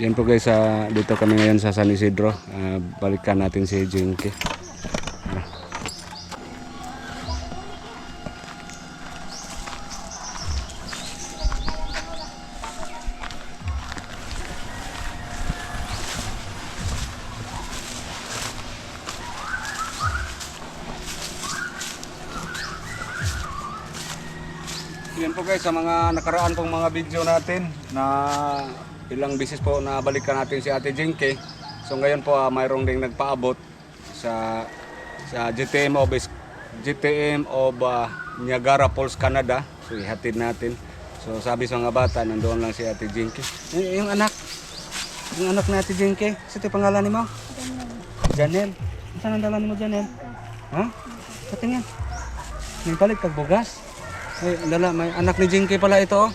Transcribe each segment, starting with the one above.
Yan po guys, sa dito kami ngayon sa San Isidro. Ah, balikan natin si Jinky. Yan po guys, sa mga nakaraan pong mga video natin na ilang bisis po na balikan natin si Ate Jinky. So ngayon po ah, mayroong ding nagpaabot sa sa GTM of GTM of ah, Niagara Falls, Canada. So ihatid natin. So sabi sa mga bata, nandoon lang si Ate Jinky. Y- yung anak, yung anak ni Ate Jinky, sa ito pangalan ni mo? Janel. Saan ang dalan mo, Janel? Ha? Patingin. May palit kag bugas. Ay, dala, may anak ni Jinky pala ito. oh.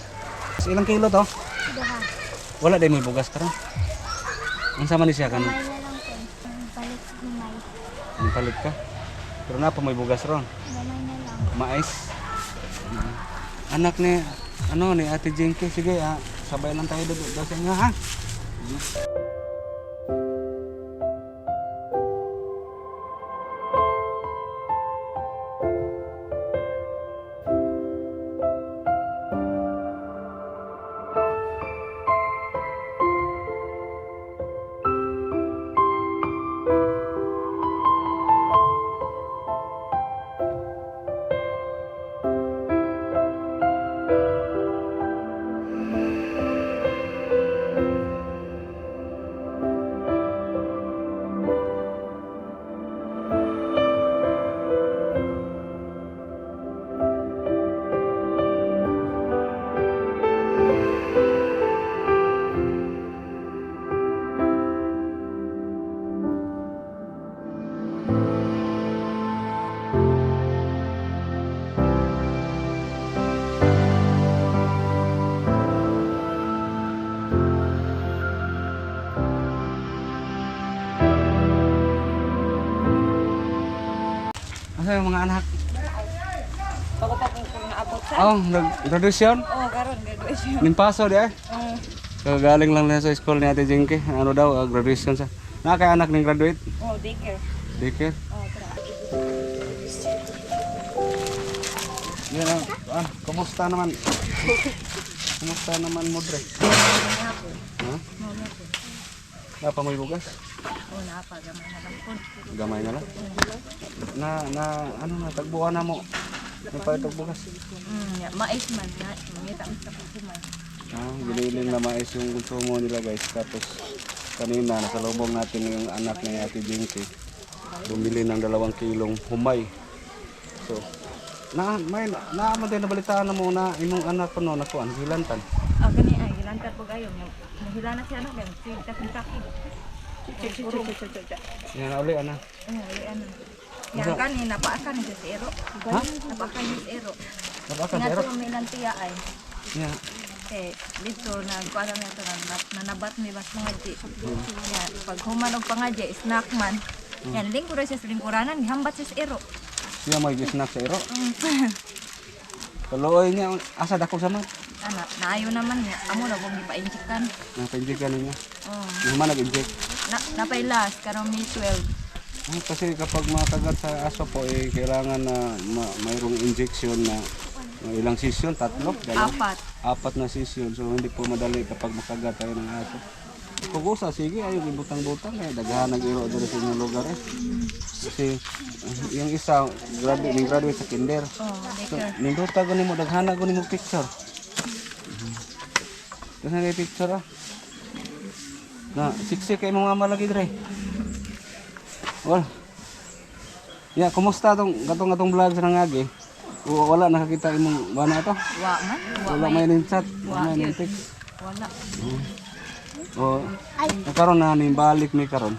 Ilang kilo to? Daha. Wala din may bugas karon. Ang sama ni siya kan? May na lang po. Balik ni May. Ang palit ka. Pero na pa may bugas ron. Gamay na lang. Mais. Anak ni ano ni Ate Jinky. Sige, ah, sabay lang tayo doon sa inyo ha. Yung mga anak? Bago pa kung naabot sa. Oh, nag-graduation? Oo, karon graduation. Nimpaso di ay. Oo. So, galing lang na sa school ni Ate Jinky. Ano daw, ah, graduation sa. Na kay anak ning graduate? Oo, daycare. Daycare? Oo, tara. Yan ah, ah, kumusta naman? kumusta naman mo, Dre? Ha? Napa mo bugas? Oo, napagamay na lang po. Gamay na lang. Na, na, ano na, tagbuhan na mo. Pa bugas. Mm, mais man na. Mangita mo sa kusuman. Ah, giniling na mais yung konsumo nila guys. Tapos kanina nasa lubong natin yung anak ni Ate Jinky. Bumili ng dalawang kilong humay. So, na may na na din nabalitaan na mo na imong anak ko no nakuan gilantan. Ah, gani ay gilantar pag ayo nya. Mahila na siya anak yan. Sige, takin takin. Yan na uli ana. Ay ano. Yan kani napaakan ni sa ero. Ha? Napaakan ni sa ero. Nabakan Nga pero. to may lantiya ay. Yeah. Eh, dito na kuala na ito na nanabat mi bas mga di. Yan, pag human og pangadya, snack man. Yan, lingkuro siya sa lingkuranan, gihambat siya sa ero. Siya may snack sa iro. Mm. Kaluoy niya asa dako sa man. Ana, naayo naman niya. Amo na bong gipa-injectan. Napainject niya. Oh. Yung man nag-inject. Na napailas karon May 12. Ah, kasi kapag makagat sa aso po, eh, kailangan na ma mayroong injection na na ilang session, tatlo, dalawa, Apat. apat na session. So hindi po madali kapag makagat tayo ng aso. Kung usa, sige, ayaw ibutang-butang. Eh, daghan nag-iro doon sa inyong lugar eh. Kasi uh, yung isa, graduate, may graduate sa kinder. Oh, So, daycare. ninduta ko nimo, daghana ko nimo picture. Daghana kay picture ah. Na, siksi kay mga malagi dre. Wala. Ya, kumusta tong katong katong vlog sa nangagi? W- Wala nakakita imong bana to? Wa man. Wa Wala may. may chat, Wa wala may yun. text. Wala. O, nakaroon na ni balik mi karon.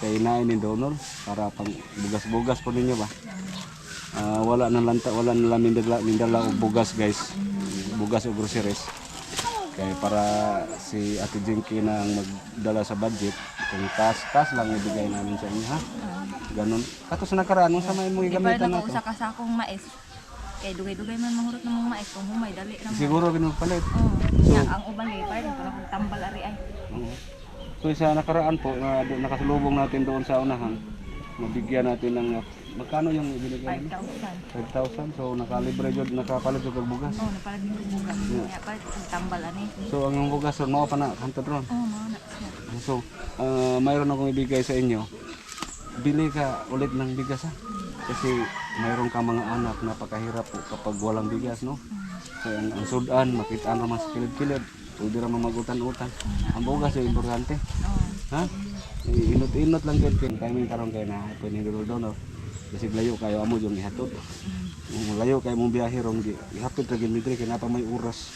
Kay naay ni donor para pang bugas-bugas po ninyo ba? Ah, wala na lanta, wala na lang mindala, mindala og bugas guys. Bugas o groceries. Kaya para si Ate Jinky na ang magdala sa budget, kung cash lang ibigay namin sa inyo ha. Ganon. Kato sa nakaraan, nung sa may mga gamitan na na to. usa ka sa akong mais. Kay dugay-dugay man mahurot na mong mais kung humay dali mo. Siguro ginupalit. Oh, So- ang uban kay parang na kung tambal ari ay. Oo. So sa nakaraan po, na nakasalubong natin doon sa unahan, nabigyan natin ng magkano yung ibinigay mo? 5,000. 5,000. So nakalibre jud nakapalit jud og bugas. Oh, napalag ni bugas. Kaya pa tambal ani. So ang yung bugas ron mao pa na hantod ron. Oh, mao na. So ah, mayroon akong ibigay sa inyo. Bili ka ulit ng bigas ha. Kasi mayroon ka mga anak na pakahirap po kapag walang bigas no. So ang, ang sudan, makitaan naman sa kilid-kilid. Pwede naman magutan-utan. Ang bugas ay importante. Oh. Ha? Inot-inot lang gid kay kami karon kay na pwede dolo donor. Kasi layo kayo amo yung ihatod. Kung layo kayo mong biyahe rong gi ihapit ra gid midri kay napa may oras.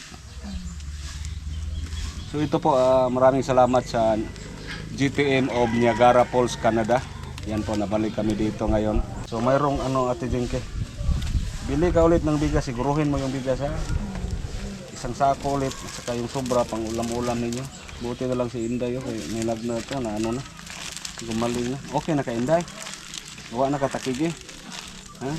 So ito po ah, maraming salamat sa GTM of Niagara Falls, Canada. Yan po nabalik kami dito ngayon. So mayroong ano Ate Jinke. Bili ka ulit ng bigas, siguruhin mo yung bigas ha. Isang sako ulit, at saka yung sobra pang ulam-ulam ninyo. Buti na lang si Inday, okay. may lag na ito na ano na. Gumaling na. Okay na ka Inday. Gawa na katakigi. Ha?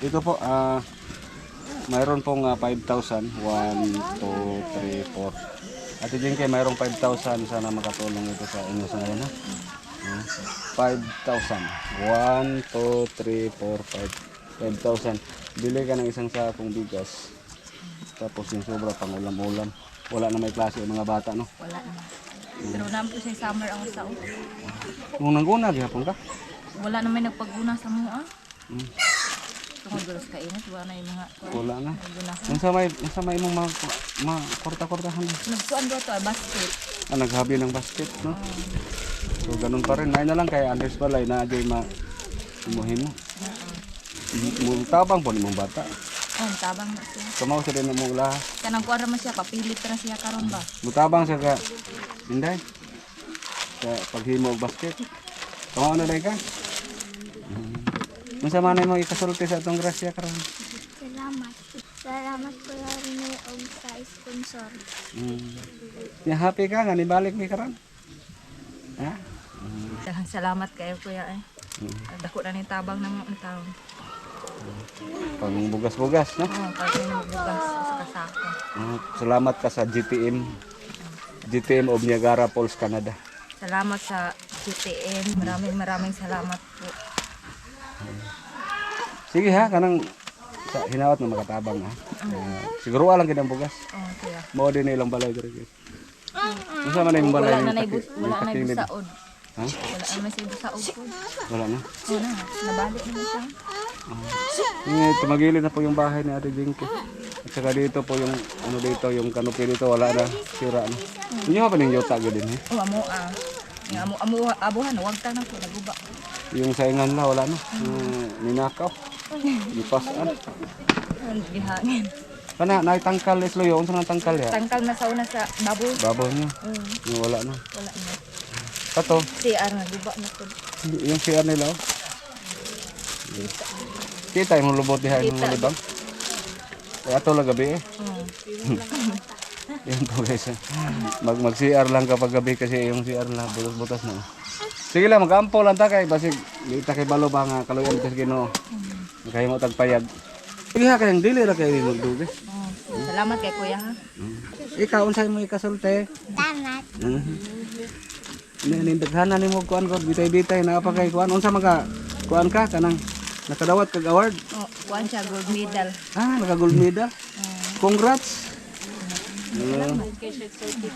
Ito po, ah, mayroon pong ah, 5,000. 1, 2, 3, 4. Ate Jinky, mayroong 5,000. Sana makatulong ito sa inyo sa ngayon. Ha? Ah, 5,000. 1, 2, 3, 4, 5. 5,000. Bili ka ng isang sakong bigas. Tapos yung sobra pang ulam-ulam. Wala na may klase yung mga bata, no? Wala na. Pero naman po sa summer ang sao. Nung nangguna, gihapon ka? Wala na may nagpaguna sa mga. Mm. Tungod gulos ka init, wala na yung mga Wala na. Yung sa may, yung sa may mong mga, mga korta-kortahan. Nagsuan ba ito, basket. Ah, naghabi ng basket, no? So, ganun pa rin. Ay na lang kay Andres Balay na adyo'y ma imuhin mo. Mo tabang po ni mong bata. Oh, tabang na siya. Kamaw sa din mo ula. Kanang kuha naman siya, papilit na siya karon ba? Mutabang sa ka. Inday. Sa paghimo og basket. Kamaw na dai ka. Mm. Unsa man mo ikasulti sa atong grasya karon? Salamat. Salamat po rin og sa sponsor. Mm. Ya happy ka nga nibalik mi karon? Ha? Daghang salamat kayo kuya eh. Mm. Dako na ni tabang ng mga tao. Pang bugas-bugas, no? Kasi magbugas sa kasako. Ah, Salamat ka sa GTM. GTM of Niagara Falls, Canada. Salamat sa GTN. Maraming maraming salamat po. Sige ha, kanang sa hinawat na makatabang ha. Ah, siguro alang kinang bugas. Oh, kuya. Mao din ilang balay diri guys. Unsa man yung balay Wala na yung na taki- wala na takilid? busaod. Ha? Wala na may busaod po. Wala na. Oh na, nabalik na siya. Eh, tumagilid na po yung bahay ni Ate Jinky. At saka dito po yung ano dito, yung kanopi dito wala na, sira na. Inyo pa ning yota gyud din eh. Oh, amo ah. Nga amo amo abuhan wag ta na po naguba. Yung saingan na wala na. Uh, ninakaw. Ipasan. Ang gihangin. Kana naitangkal is loyo, unsa nang tangkal ya? Tangkal na sa una sa baboy. Babaw niya. Mm, Yung wala na. wala na. Kato, CR na guba na po. yung CR nila. oh. Kita yung lubot diha yung Kita. libang. Eh, ato lang gabi eh. Mm. Yan po guys. eh. Mag mag CR lang kapag gabi kasi yung CR na butas-butas na. Sige lang, mag-ampo lang ta kay basig di ta kay balo ba nga kaluyan kasi Ginoo. Kay mo tagpayag. Sige ha kayang dili ra kay magdugi. Oh, salamat kay kuya ha. Ikaw unsay mo ikasulti? Salamat. Ni ni daghana nimo kuan ko bitay-bitay na pa kay kuan unsa maka kuan ka kanang nakadawat kag award. Oh, kuan siya gold medal. Ah, naka gold medal. Congrats. Salamat kay Chef Sophie.